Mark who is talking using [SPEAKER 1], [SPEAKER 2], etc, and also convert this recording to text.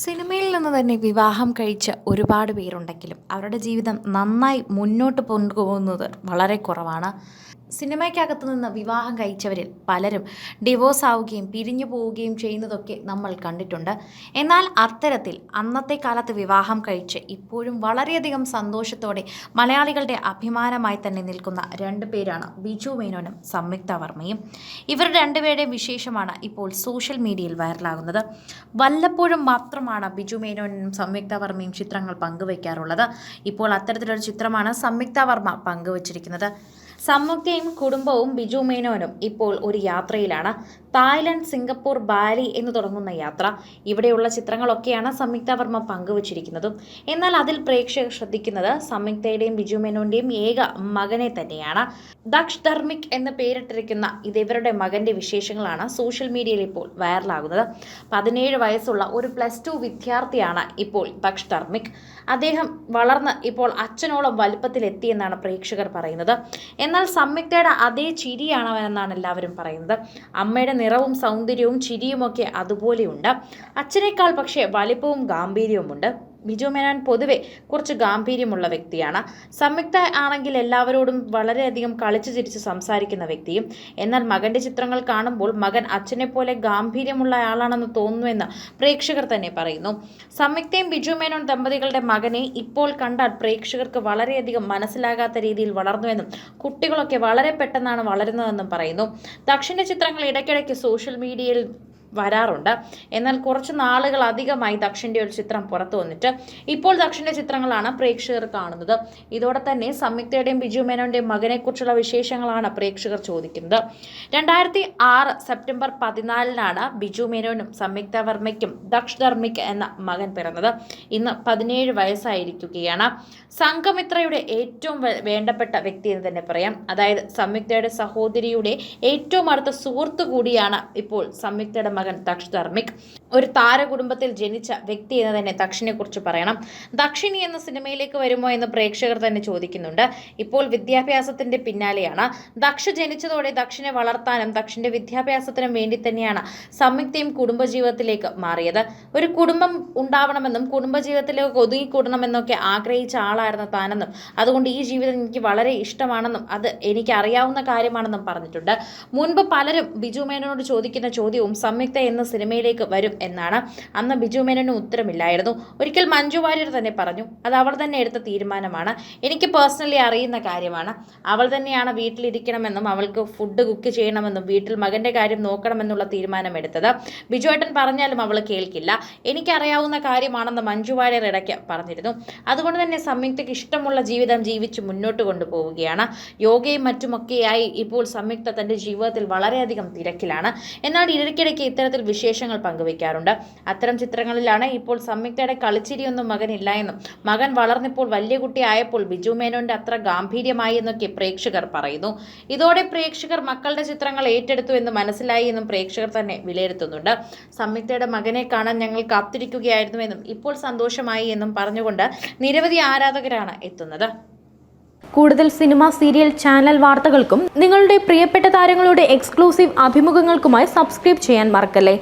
[SPEAKER 1] സിനിമയിൽ നിന്ന് തന്നെ വിവാഹം കഴിച്ച ഒരുപാട് പേരുണ്ടെങ്കിലും അവരുടെ ജീവിതം നന്നായി മുന്നോട്ട് കൊണ്ടുപോകുന്നത് വളരെ കുറവാണ്. സിനിമയ്ക്കകത്ത് നിന്ന് വിവാഹം കഴിച്ചവരിൽ പലരും ഡിവോഴ്സ് ആവുകയും പിരിഞ്ഞു പോവുകയും ചെയ്യുന്നതൊക്കെ നമ്മൾ കണ്ടിട്ടുണ്ട്. എന്നാൽ അത്തരത്തിൽ അന്നത്തെ കാലത്ത് വിവാഹം കഴിച്ച് ഇപ്പോഴും വളരെയധികം സന്തോഷത്തോടെ മലയാളികളുടെ അഭിമാനമായി തന്നെ നിൽക്കുന്ന രണ്ട് പേരാണ് ബിജു മേനോനും സംയുക്ത വർമ്മയും. ഇവർ രണ്ടുപേരുടെയും വിശേഷമാണ് ഇപ്പോൾ സോഷ്യൽ മീഡിയയിൽ വൈറലാകുന്നത്. വല്ലപ്പോഴും മാത്രമാണ് ബിജു മേനോനും സംയുക്ത വർമ്മയും ചിത്രങ്ങൾ പങ്കുവയ്ക്കാറുള്ളത്. ഇപ്പോൾ അത്തരത്തിലൊരു ചിത്രമാണ് സംയുക്ത വർമ്മ പങ്കുവച്ചിരിക്കുന്നത്. സംയുക്തയും കുടുംബവും ബിജു മേനോനും ഇപ്പോൾ ഒരു യാത്രയിലാണ്. തായ്ലൻഡ് സിംഗപ്പൂർ ബാലി എന്ന് തുടങ്ങുന്ന യാത്ര. ഇവിടെയുള്ള ചിത്രങ്ങളൊക്കെയാണ് സംയുക്ത വർമ്മ പങ്കുവച്ചിരിക്കുന്നതും. എന്നാൽ അതിൽ പ്രേക്ഷകർ ശ്രദ്ധിക്കുന്നത് സംയുക്തയുടെയും ബിജു മേനോന്റെയും ഏക മകനെ തന്നെയാണ്. ദക്ഷ് ധർമ്മിക് എന്ന് പേരിട്ടിരിക്കുന്ന ഇത് ഇവരുടെ മകന്റെ വിശേഷങ്ങളാണ് സോഷ്യൽ മീഡിയയിൽ ഇപ്പോൾ വൈറലാകുന്നത്. പതിനേഴ് വയസ്സുള്ള ഒരു പ്ലസ് ടു വിദ്യാർത്ഥിയാണ് ഇപ്പോൾ ദക്ഷ് ധർമ്മിക്. അദ്ദേഹം വളർന്ന് ഇപ്പോൾ അച്ഛനോളം വലുപ്പത്തിലെത്തിയെന്നാണ് പ്രേക്ഷകർ പറയുന്നത്. എന്നാൽ സംയുക്തയുടെ അതേ ചിരിയാണ് അവനെന്നാണ് എല്ലാവരും പറയുന്നത്. അമ്മയുടെ നിറവും സൗന്ദര്യവും ചിരിയുമൊക്കെ അതുപോലെയുണ്ട്. അച്ഛനേക്കാൾ പക്ഷേ വലിപ്പവും ഗാംഭീര്യവുമുണ്ട്. ബിജു മേനോൻ പൊതുവെ കുറച്ച് ഗാംഭീര്യമുള്ള വ്യക്തിയാണ്. സംയുക്ത ആണെങ്കിൽ എല്ലാവരോടും വളരെയധികം കളിച്ചു ചിരിച്ച് സംസാരിക്കുന്ന വ്യക്തിയും എന്നാൽ മകന്റെ ചിത്രങ്ങൾ കാണുമ്പോൾ മകൻ അച്ഛനെ പോലെ ഗാംഭീര്യമുള്ള ആളാണെന്ന് തോന്നുന്നുവെന്ന് പ്രേക്ഷകർ തന്നെ പറയുന്നു. സംയുക്തയും ബിജു മേനോൻ ദമ്പതികളുടെ മകനെ ഇപ്പോൾ കണ്ടാൽ പ്രേക്ഷകർക്ക് വളരെയധികം മനസ്സിലാകാത്ത രീതിയിൽ വളർന്നുവെന്നും കുട്ടികളൊക്കെ വളരെ പെട്ടെന്നാണ് വളരുന്നതെന്നും പറയുന്നു. ദക്ഷിണ ചിത്രങ്ങൾ ഇടയ്ക്കിടയ്ക്ക് സോഷ്യൽ മീഡിയയിൽ വരാറുണ്ട്. എന്നാൽ കുറച്ച് നാളുകൾ അധികമായി ഒരു ചിത്രം പുറത്തു വന്നിട്ട് ഇപ്പോൾ ദക്ഷിന്റെ ചിത്രങ്ങളാണ് പ്രേക്ഷകർ കാണുന്നത്. ഇതോടെ തന്നെ സംയുക്തയുടെയും ബിജു മേനോന്റെയും മകനെക്കുറിച്ചുള്ള വിശേഷങ്ങളാണ് പ്രേക്ഷകർ ചോദിക്കുന്നത്. രണ്ടായിരത്തി ആറ് സെപ്റ്റംബർ പതിനാലിനാണ് ബിജു മേനോനും സംയുക്ത വർമ്മയ്ക്കും ദക്ഷ് ധർമ്മിക് എന്ന മകൻ പിറന്നത്. ഇന്ന് പതിനേഴ് വയസ്സായിരിക്കുകയാണ്. സംഘമിത്രയുടെ ഏറ്റവും വേണ്ടപ്പെട്ട വ്യക്തി എന്ന് തന്നെ പറയാം. അതായത് സംയുക്തയുടെ സഹോദരിയുടെ ഏറ്റവും അടുത്ത സുഹൃത്തു കൂടിയാണ് ഇപ്പോൾ സംയുക്തയുടെ മകൻ ദക്ഷ് ധർമ്മിക്. ഒരു താരകുടുംബത്തിൽ ജനിച്ച വ്യക്തി എന്ന് തന്നെ ദക്ഷിനെ കുറിച്ച് പറയണം. ദക്ഷിണി എന്ന സിനിമയിലേക്ക് വരുമോ എന്ന് പ്രേക്ഷകർ തന്നെ ചോദിക്കുന്നുണ്ട്. ഇപ്പോൾ വിദ്യാഭ്യാസത്തിന്റെ പിന്നാലെയാണ്. ദക്ഷ ജനിച്ചതോടെ ദക്ഷിനെ വളർത്താനും ദക്ഷിന്റെ വിദ്യാഭ്യാസത്തിനും വേണ്ടി തന്നെയാണ് സംയുക്തയും കുടുംബജീവിതത്തിലേക്ക് മാറിയത്. ഒരു കുടുംബം ഉണ്ടാവണമെന്നും കുടുംബജീവിതത്തിലേക്ക് ഒതുങ്ങിക്കൂടണമെന്നൊക്കെ ആഗ്രഹിച്ച ആളായിരുന്നു താനെന്നും അതുകൊണ്ട് ഈ ജീവിതം എനിക്ക് വളരെ ഇഷ്ടമാണെന്നും അത് എനിക്ക് അറിയാവുന്ന കാര്യമാണെന്നും പറഞ്ഞിട്ടുണ്ട്. മുൻപ് പലരും ബിജു മേനോട് ചോദിക്കുന്ന ചോദ്യവും സംയുക്ത എന്ന സിനിമയിലേക്ക് വരും എന്നാണ്. അന്ന് ബിജു മേനോന് ഉത്തരമില്ലായിരുന്നു. ഒരിക്കൽ മഞ്ജു വാര്യർ തന്നെ പറഞ്ഞു അത് അവൾ തന്നെ എടുത്ത തീരുമാനമാണ്. എനിക്ക് പേഴ്സണലി അറിയുന്ന കാര്യമാണ്. അവൾ തന്നെയാണ് വീട്ടിലിരിക്കണമെന്നും അവൾക്ക് ഫുഡ് കുക്ക് ചെയ്യണമെന്നും വീട്ടിൽ മകന്റെ കാര്യം നോക്കണമെന്നുള്ള തീരുമാനമെടുത്തത് ബിജു ഏട്ടൻ പറഞ്ഞാലും അവൾ കേൾക്കില്ല. എനിക്കറിയാവുന്ന കാര്യമാണെന്ന് മഞ്ജു വാര്യർ ഇടയ്ക്ക് പറഞ്ഞിരുന്നു. അതുകൊണ്ട് തന്നെ സംയുക്തയ്ക്ക് ഇഷ്ടമുള്ള ജീവിതം ജീവിച്ച് മുന്നോട്ട് കൊണ്ടുപോവുകയാണ്. യോഗയും മറ്റുമൊക്കെയായി ഇപ്പോൾ സംയുക്ത തന്റെ ജീവിതത്തിൽ വളരെയധികം തിരക്കിലാണ്. എന്നാൽ ഇടയ്ക്കിടയ്ക്ക് ഇത്തരത്തിൽ വിശേഷങ്ങൾ പങ്കുവയ്ക്കാറുണ്ട് അത്തരം ചിത്രങ്ങളിലാണ് ഇപ്പോൾ സംയുക്തയുടെ കളിച്ചിരിയൊന്നും മകനില്ല എന്നും മകൻ വളർന്നിപ്പോൾ വലിയ കുട്ടിയായപ്പോൾ ബിജു മേനോന്റെ അത്ര ഗാംഭീര്യമായി എന്നൊക്കെ പ്രേക്ഷകർ പറയുന്നു. ഇതോടെ പ്രേക്ഷകർ മക്കളുടെ ചിത്രങ്ങൾ ഏറ്റെടുത്തു എന്ന് മനസ്സിലായി എന്നും പ്രേക്ഷകർ തന്നെ വിലയിരുത്തുന്നുണ്ട്. സംയുക്തയുടെ മകനെ കാണാൻ ഞങ്ങൾ കാത്തിരിക്കുകയായിരുന്നു എന്നും ഇപ്പോൾ സന്തോഷമായി എന്നും പറഞ്ഞുകൊണ്ട് നിരവധി ആരാധകരാണ് എത്തുന്നത്.
[SPEAKER 2] കൂടുതൽ സിനിമ സീരിയൽ ചാനൽ വാർത്തകൾക്കും നിങ്ങളുടെ പ്രിയപ്പെട്ട താരങ്ങളുടെ എക്സ്ക്ലൂസീവ് അഭിമുഖങ്ങൾക്കുമായി സബ്സ്ക്രൈബ് ചെയ്യാൻ മറക്കല്ലേ?